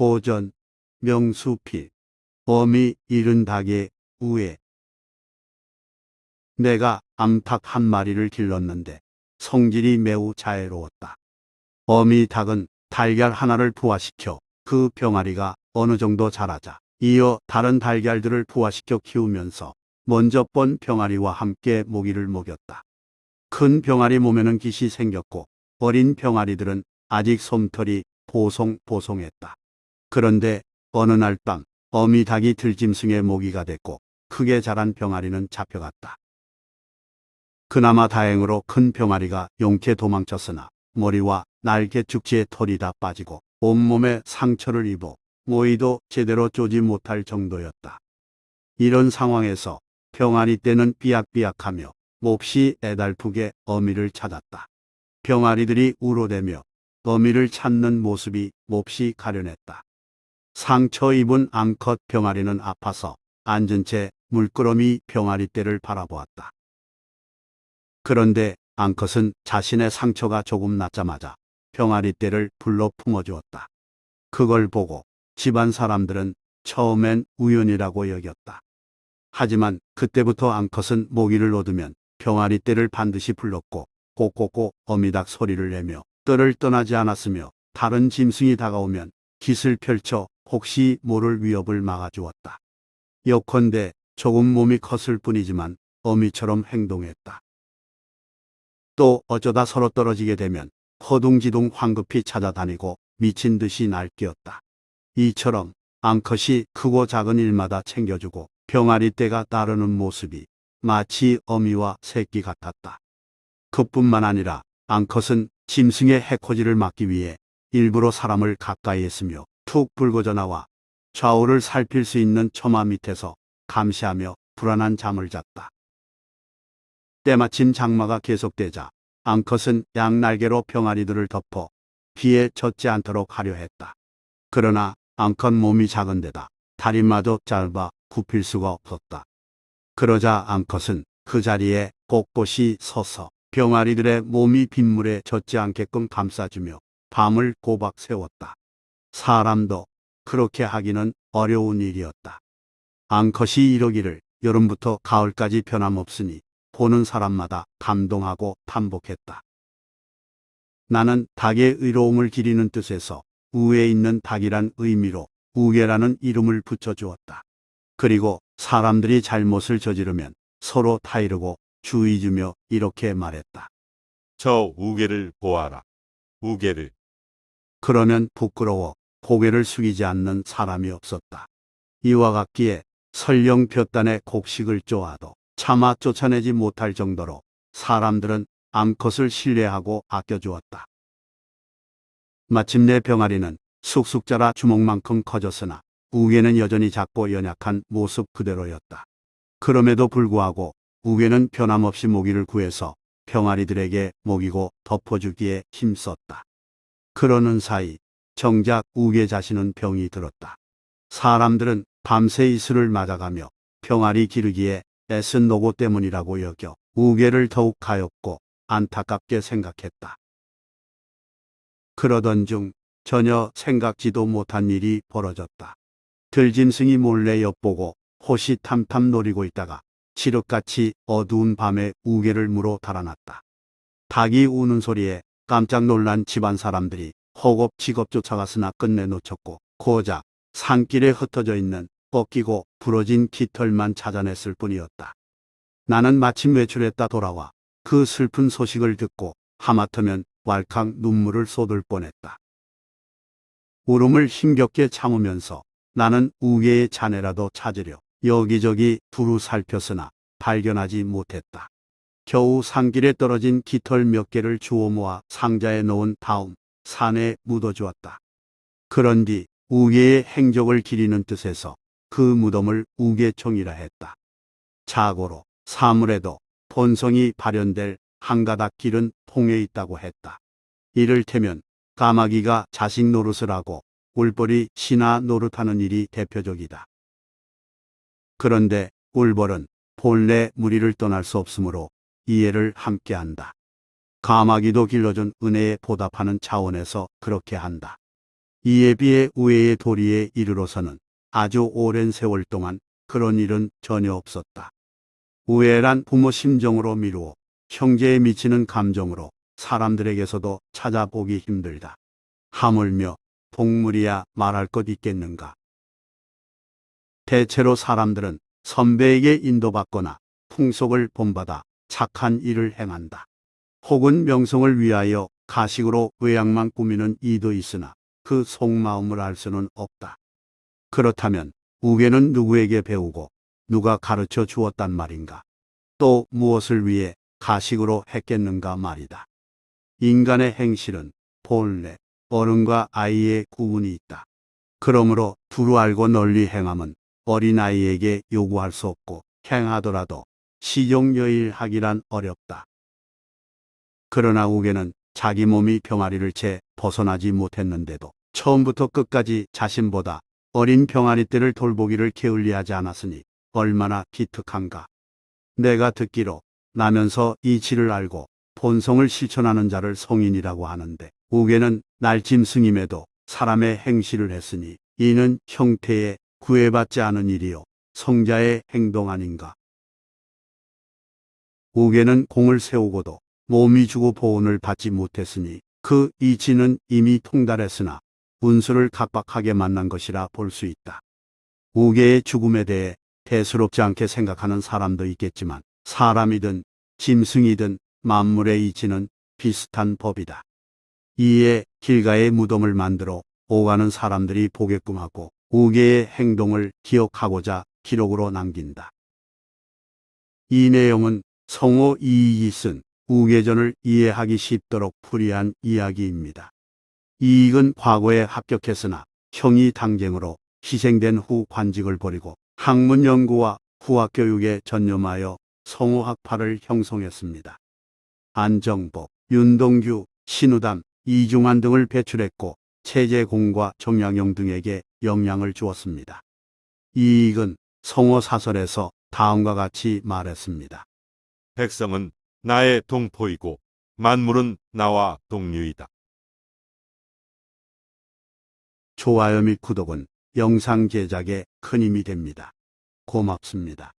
고전, 명수필, 어미 이른 닭의 우애. 내가 암탉 한 마리를 길렀는데 성질이 매우 자애로웠다. 어미 닭은 달걀 하나를 부화시켜 그 병아리가 어느 정도 자라자 이어 다른 달걀들을 부화시켜 키우면서 먼저 번 병아리와 함께 모기를 먹였다. 큰 병아리 몸에는 깃이 생겼고 어린 병아리들은 아직 솜털이 보송보송했다. 그런데 어느 날 밤 어미 닭이 들짐승의 모기가 됐고 크게 자란 병아리는 잡혀갔다. 그나마 다행으로 큰 병아리가 용케 도망쳤으나 머리와 날개 축지의 털이 다 빠지고 온몸에 상처를 입어 모이도 제대로 쪼지 못할 정도였다. 이런 상황에서 병아리 떼는 삐약삐약하며 몹시 애달프게 어미를 찾았다. 병아리들이 울어대며 어미를 찾는 모습이 몹시 가련했다. 상처 입은 앙컷 병아리는 아파서 앉은 채 물끄러미 병아리 떼를 바라보았다. 그런데 앙컷은 자신의 상처가 조금 낫자마자 병아리 떼를 불러 품어주었다. 그걸 보고 집안 사람들은 처음엔 우연이라고 여겼다. 하지만 그때부터 앙컷은 모기를 얻으면 병아리 떼를 반드시 불렀고 꼭꼭꼭 어미닭 소리를 내며 뜰을 떠나지 않았으며 다른 짐승이 다가오면 깃을 펼쳐 혹시 모를 위협을 막아주었다. 요컨대 조금 몸이 컸을 뿐이지만 어미처럼 행동했다. 또 어쩌다 서로 떨어지게 되면 허둥지둥 황급히 찾아다니고 미친 듯이 날뛰었다. 이처럼 앙컷이 크고 작은 일마다 챙겨주고 병아리 떼가 따르는 모습이 마치 어미와 새끼 같았다. 그뿐만 아니라 앙컷은 짐승의 해코지를 막기 위해 일부러 사람을 가까이 했으며 툭 불거져 나와 좌우를 살필 수 있는 처마 밑에서 감시하며 불안한 잠을 잤다. 때마침 장마가 계속되자 앙컷은 양날개로 병아리들을 덮어 비에 젖지 않도록 하려 했다. 그러나 앙컷 몸이 작은 데다 다리마저 짧아 굽힐 수가 없었다. 그러자 앙컷은 그 자리에 곳곳이 서서 병아리들의 몸이 빗물에 젖지 않게끔 감싸주며 밤을 꼬박 세웠다. 사람도 그렇게 하기는 어려운 일이었다. 앙컷이 이러기를 여름부터 가을까지 변함없으니 보는 사람마다 감동하고 탐복했다. 나는 닭의 의로움을 기리는 뜻에서 우에 있는 닭이란 의미로 우계라는 이름을 붙여주었다. 그리고 사람들이 잘못을 저지르면 서로 타이르고 주의 주며 이렇게 말했다. 저 우개를 보아라. 우개를 그러면 부끄러워 고개를 숙이지 않는 사람이 없었다. 이와 같기에 설령 볕단에 곡식을 쪼아도 차마 쫓아내지 못할 정도로 사람들은 암컷을 신뢰하고 아껴주었다. 마침내 병아리는 쑥쑥 자라 주먹만큼 커졌으나 우개는 여전히 작고 연약한 모습 그대로였다. 그럼에도 불구하고 우개는 변함없이 모기를 구해서 병아리들에게 먹이고 덮어주기에 힘썼다. 그러는 사이 정작 우개 자신은 병이 들었다. 사람들은 밤새 이슬을 맞아가며 병아리 기르기에 애쓴 노고 때문이라고 여겨 우개를 더욱 가엾고 안타깝게 생각했다. 그러던 중 전혀 생각지도 못한 일이 벌어졌다. 들짐승이 몰래 엿보고 호시탐탐 노리고 있다가 칠흑같이 어두운 밤에 우개를 물어 달아났다. 닭이 우는 소리에 깜짝 놀란 집안 사람들이 허겁지겁 쫓아갔으나 끝내 놓쳤고 고작 산길에 흩어져 있는 꺾이고 부러진 깃털만 찾아냈을 뿐이었다. 나는 마침 외출했다 돌아와 그 슬픈 소식을 듣고 하마터면 왈칵 눈물을 쏟을 뻔했다. 울음을 힘겹게 참으면서 나는 우개의 자네라도 찾으려 여기저기 두루 살폈으나 발견하지 못했다. 겨우 산길에 떨어진 깃털 몇 개를 주워 모아 상자에 넣은 다음 산에 묻어주었다. 그런 뒤 우개의 행적을 기리는 뜻에서 그 무덤을 우개총이라 했다. 자고로 사물에도 본성이 발현될 한 가닥 길은 통해 있다고 했다. 이를테면 까마귀가 자식 노릇을 하고 울벌이 신하 노릇하는 일이 대표적이다. 그런데 울벌은 본래 무리를 떠날 수 없으므로 이해를 함께한다. 까마귀도 길러준 은혜에 보답하는 차원에서 그렇게 한다. 이에 비해 우애의 도리에 이르러서는 아주 오랜 세월 동안 그런 일은 전혀 없었다. 우애란 부모 심정으로 미루어 형제에 미치는 감정으로 사람들에게서도 찾아보기 힘들다. 하물며 동물이야 말할 것 있겠는가. 대체로 사람들은 선배에게 인도받거나 풍속을 본받아 착한 일을 행한다. 혹은 명성을 위하여 가식으로 외양만 꾸미는 이도 있으나 그 속마음을 알 수는 없다. 그렇다면 우계는 누구에게 배우고 누가 가르쳐 주었단 말인가? 또 무엇을 위해 가식으로 했겠는가 말이다. 인간의 행실은 본래 어른과 아이의 구분이 있다. 그러므로 두루 알고 널리 행함은 어린아이에게 요구할 수 없고 행하더라도 시종여일하기란 어렵다. 그러나 우계는 자기 몸이 병아리를 채 벗어나지 못했는데도 처음부터 끝까지 자신보다 어린 병아리 떼를 돌보기를 게을리하지 않았으니 얼마나 기특한가. 내가 듣기로 나면서 이치를 알고 본성을 실천하는 자를 성인이라고 하는데 우계는 날짐승임에도 사람의 행실을 했으니 이는 형태에 구애받지 않은 일이요 성자의 행동 아닌가. 우계는 공을 세우고도 몸이 주고 보온을 받지 못했으니 그 이치는 이미 통달했으나 운수를 각박하게 만난 것이라 볼 수 있다. 우계의 죽음에 대해 대수롭지 않게 생각하는 사람도 있겠지만 사람이든 짐승이든 만물의 이치는 비슷한 법이다. 이에 길가에 무덤을 만들어 오가는 사람들이 보게끔 하고 우계의 행동을 기억하고자 기록으로 남긴다. 이 내용은 성호 이익이 쓴 우계전을 이해하기 쉽도록 풀이한 이야기입니다. 이익은 과거에 합격했으나 형이 당쟁으로 희생된 후 관직을 버리고 학문 연구와 후학 교육에 전념하여 성호학파를 형성했습니다. 안정복, 윤동규, 신우담, 이중환 등을 배출했고 체제공과 정약용 등에게 영향을 주었습니다. 이익은 성호 사설에서 다음과 같이 말했습니다. 백성은 나의 동포이고 만물은 나와 동류이다. 좋아요 및 구독은 영상 제작에 큰 힘이 됩니다. 고맙습니다.